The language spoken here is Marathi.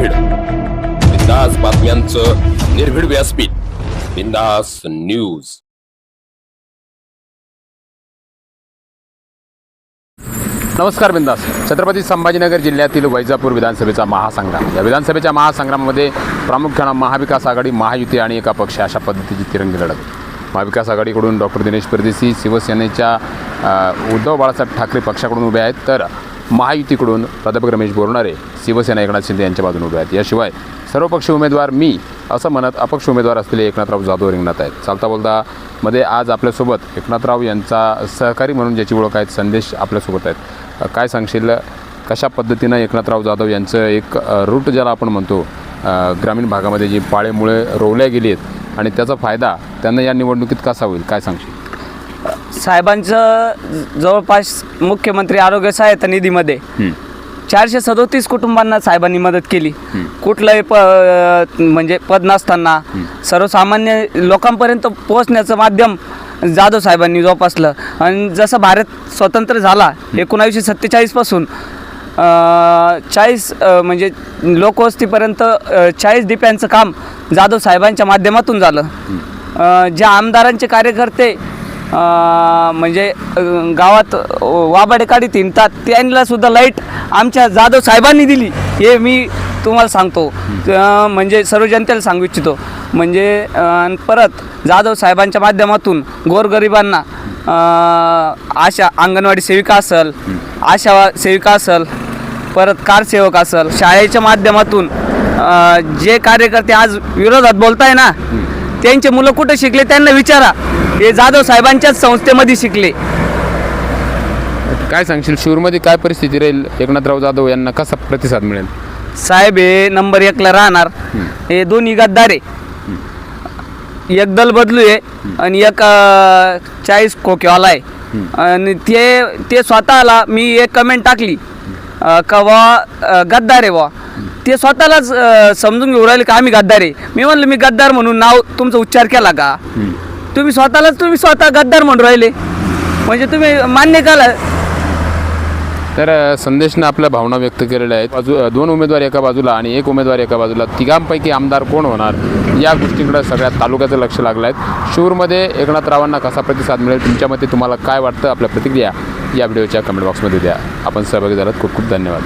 निर्भीड बिंदास बातम्यांचं निर्भीड व्यासपीठ. बिंदास न्यूज. नमस्कार बिंदास. छत्रपती संभाजीनगर जिल्ह्यातील वैजापूर विधानसभेचा महासंग्राम. या विधानसभेच्या महासंग्रामामध्ये प्रामुख्यानं महाविकास आघाडी महायुती आणि एका पक्ष अशा पद्धतीची तिरंगी लढत. महाविकास आघाडीकडून डॉक्टर दिनेश परदेशी शिवसेनेच्या उद्धव बाळासाहेब ठाकरे पक्षाकडून उभे आहेत. तर महायुतीकडून प्राध्यापक रमेश बोरणारे शिवसेना एकनाथ शिंदे यांच्या बाजूने उभे आहेत. याशिवाय सर्वपक्षीय उमेदवार मी असं म्हणत अपक्ष उमेदवार असलेले एकनाथराव जाधव रिंगणात आहेत. चालता बोलता मध्ये आज आपल्यासोबत एकनाथराव यांचा सहकारी म्हणून ज्याची ओळख आहेत संदेश आपल्यासोबत आहेत. काय सांगशील? कशा पद्धतीनं एकनाथराव जाधव यांचं एक रूट ज्याला आपण म्हणतो ग्रामीण भागामध्ये जी पाळेमुळे रोवल्या गेली आहेत आणि त्याचा फायदा त्यांना या निवडणुकीत कसा होईल? काय सांगशील? साहेबांचं जवळपास मुख्यमंत्री आरोग्य सहायता निधीमध्ये चारशे सदोतीस कुटुंबांना साहेबांनी मदत केली. कुठलंही प म्हणजे पद नसताना सर्वसामान्य लोकांपर्यंत पोहोचण्याचं माध्यम जाधव साहेबांनी जोपासलं. आणि जसं भारत स्वतंत्र झाला एकोणावीसशे सत्तेचाळीसपासून चाळीस म्हणजे लोकवस्तीपर्यंत चाळीस डिप्यांचं काम जाधव साहेबांच्या माध्यमातून झालं. ज्या आमदारांचे कार्यकर्ते म्हणजे गावात वाबाडे काढीत हिंडतात त्यांना सुद्धा लाइट आमच्या जाधव साहेबांनी दिली. हे मी तुम्हाला सांगतो. म्हणजे सर्व जनतेला सांगू इच्छितो. म्हणजे परत जाधव साहेबांच्या माध्यमातून गोरगरिबांना आशा अंगणवाडी सेविका असेल आशा सेविका असेल परत कारसेवक असेल शाळेच्या माध्यमातून जे कार्यकर्ते आज विरोधात बोलताय ना त्यांचे मुलं कुठे शिकले त्यांना विचारा. हे जाधव साहेबांच्याच संस्थेमध्ये शिकले. काय सांगशील? शिवमध्ये काय परिस्थिती राहील? एकनाथराव जाधव यांना कसा प्रतिसाद मिळेल? साहेब हे नंबर एकला राहणार. हे दोन्ही गद्दार. आहे एक दल बदलू आहे आणि एक अं, चाळीस खोकेवाला आहे. आणि ते ते स्वतःला मी एक कमेंट टाकली. अं, का वा अं, गद्दार आहे वा. ते स्वतःलाच अं, समजून घेऊ राहिले का आम्ही गद्दार आहे. मी म्हणलं मी गद्दार म्हणून नाव तुमचा उच्चार केला का? तुम्ही स्वतःलाच तुम्ही स्वतः गद्दार म्हणून राहिले. म्हणजे तुम्ही मान्य केला तर अ, संदेशनं आपल्या भावना व्यक्त केलेल्या आहेत. बाजू अ, दोन उमेदवार एका बाजूला आणि एक उमेदवार एका बाजूला. तिघांपैकी आमदार कोण होणार? या गोष्टीकडे सगळ्या तालुक्याचं लक्ष लागलं आहे शिवूरमध्ये एकनाथरावांना कसा प्रतिसाद मिळेल? तुमच्या मते तुम्हाला काय वाटतं? आपल्या प्रतिक्रिया या व्हिडिओच्या कमेंट बॉक्समध्ये द्या. आपण सहभागी झालात. खूप खूप धन्यवाद.